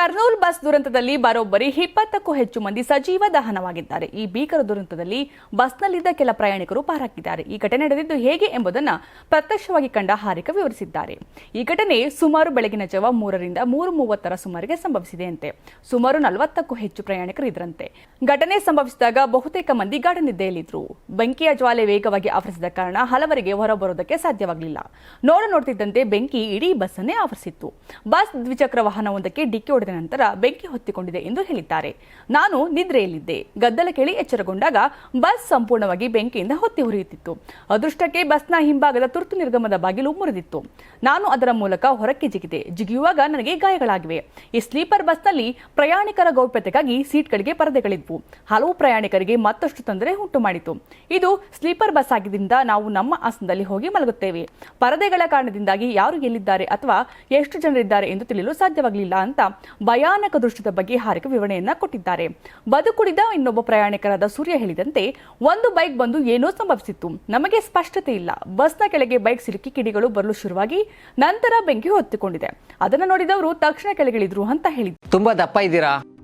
Kurnool bus ದುರಂತದಲ್ಲಿ ಬರೋಬ್ಬರಿ ಇಪ್ಪತ್ತಕ್ಕೂ ಹೆಚ್ಚು ಮಂದಿ ಸಜೀವ ದಹನವಾಗಿದ್ದಾರೆ. ಈ ಭೀಕರ ದುರಂತದಲ್ಲಿ ಬಸ್ನಲ್ಲಿದ್ದ ಕೆಲ ಪ್ರಯಾಣಿಕರು ಪಾರಾಗಿದ್ದಾರೆ. ಈ ಘಟನೆ ನಡೆದಿದ್ದು ಹೇಗೆ ಎಂಬುದನ್ನು ಪ್ರತ್ಯಕ್ಷವಾಗಿ ಕಂಡ ಹಾರಿಕ ವಿವರಿಸಿದ್ದಾರೆ. ಈ ಘಟನೆ ಸುಮಾರು ಬೆಳಗಿನ ಜಾವ ಮೂರರಿಂದ ಮೂರು ಮೂವತ್ತರ ಸುಮಾರಿಗೆ ಸಂಭವಿಸಿದೆಯಂತೆ. ಸುಮಾರು ನಲವತ್ತಕ್ಕೂ ಹೆಚ್ಚು ಪ್ರಯಾಣಿಕರು ಇದರಂತೆ. ಘಟನೆ ಸಂಭವಿಸಿದಾಗ ಬಹುತೇಕ ಮಂದಿ ಗಾಢ ನಿದ್ದೆಯಲ್ಲಿದ್ದರು ಬೆಂಕಿಯ ಜ್ವಾಲೆ ವೇಗವಾಗಿ ಆವರಿಸಿದ ಕಾರಣ ಹಲವರಿಗೆ ಹೊರಬರುವುದಕ್ಕೆ ಸಾಧ್ಯವಾಗಲಿಲ್ಲ. ನೋಡ ನೋಡ್ತಿದ್ದಂತೆ ಬೆಂಕಿ ಇಡೀ ಬಸ್ಸನ್ನೇ ಆವರಿಸಿತ್ತು. ಬಸ್ ದ್ವಿಚಕ್ರ ವಾಹನವೊಂದಕ್ಕೆ ಡಿಕ್ಕಿ ಹೊಡೆದ ನಂತರ ಬೆಂಕಿ ಹೊತ್ತಿಕೊಂಡಿದೆ ಎಂದು ಹೇಳಿದ್ದಾರೆ. ನಾನು ನಿದ್ರೆಯಲ್ಲಿದ್ದೆ. ಗದ್ದಲ ಕೇಳಿ ಎಚ್ಚರಗೊಂಡಾಗ ಬಸ್ ಸಂಪೂರ್ಣವಾಗಿ ಬೆಂಕಿಯಿಂದ ಹೊತ್ತಿ ಉರಿಯುತ್ತಿತ್ತು. ಅದೃಷ್ಟಕ್ಕೆ ಬಸ್ನ ಹಿಂಭಾಗದ ತುರ್ತು ನಿರ್ಗಮದ ಬಾಗಿಲು ಮುರಿದಿತ್ತು. ನಾನು ಅದರ ಮೂಲಕ ಹೊರಕ್ಕೆ ಜಿಗಿದೆ. ಜಿಗಿಯುವಾಗ ನನಗೆ ಗಾಯಗಳಾಗಿವೆ. ಈ ಸ್ಲೀಪರ್ ಬಸ್ನಲ್ಲಿ ಪ್ರಯಾಣಿಕರ ಗೌಪ್ಯತೆಗಾಗಿ ಸೀಟ್ಗಳಿಗೆ ಪರದೆಗಳಿದ್ವು. ಹಲವು ಪ್ರಯಾಣಿಕರಿಗೆ ಮತ್ತಷ್ಟು ತೊಂದರೆ ಉಂಟು ಮಾಡಿತು ಇದು ಸ್ಲೀಪರ್ ಬಸ್ ಆಗಿದ್ದರಿಂದ ನಾವು ನಮ್ಮ ಆಸನದಲ್ಲಿ ಹೋಗಿ ಮಲಗುತ್ತೇವೆ. ಪರದೆಗಳ ಕಾರಣದಿಂದಾಗಿ ಯಾರು ಎಲ್ಲಿದ್ದಾರೆ ಅಥವಾ ಎಷ್ಟು ಜನರಿದ್ದಾರೆ ಎಂದು ತಿಳಿಯಲು ಸಾಧ್ಯವಾಗಲಿಲ್ಲ ಅಂತ ಭಯಾನಕ ದೃಶ್ಯದ ಬಗ್ಗೆ ಹಾರಿಕ ವಿವರಣೆಯನ್ನ ಕೊಟ್ಟಿದ್ದಾರೆ. ಬದುಕುಳಿದ ಇನ್ನೊಬ್ಬ ಪ್ರಯಾಣಿಕರಾದ ಸೂರ್ಯ ಹೇಳಿದಂತೆ, ಒಂದು ಬೈಕ್ ಬಂದು ಏನೋ ಸಂಭವಿಸಿತ್ತು. ನಮಗೆ ಸ್ಪಷ್ಟತೆ ಇಲ್ಲ. ಬಸ್ನ ಕೆಳಗೆ ಬೈಕ್ ಸಿಲುಕಿ ಕಿಡಿಗಳು ಬರಲು ಶುರುವಾಗಿ ನಂತರ ಬೆಂಕಿ ಹೊತ್ತಿಕೊಂಡಿದೆ. ಅದನ್ನು ನೋಡಿದವರು, ತಕ್ಷಣ ಕೆಳಗಿಳಿದ್ರು ಅಂತ ಹೇಳಿದ್ರು ತುಂಬಾ ದಪ್ಪ ಇದ್ದೀರಾ?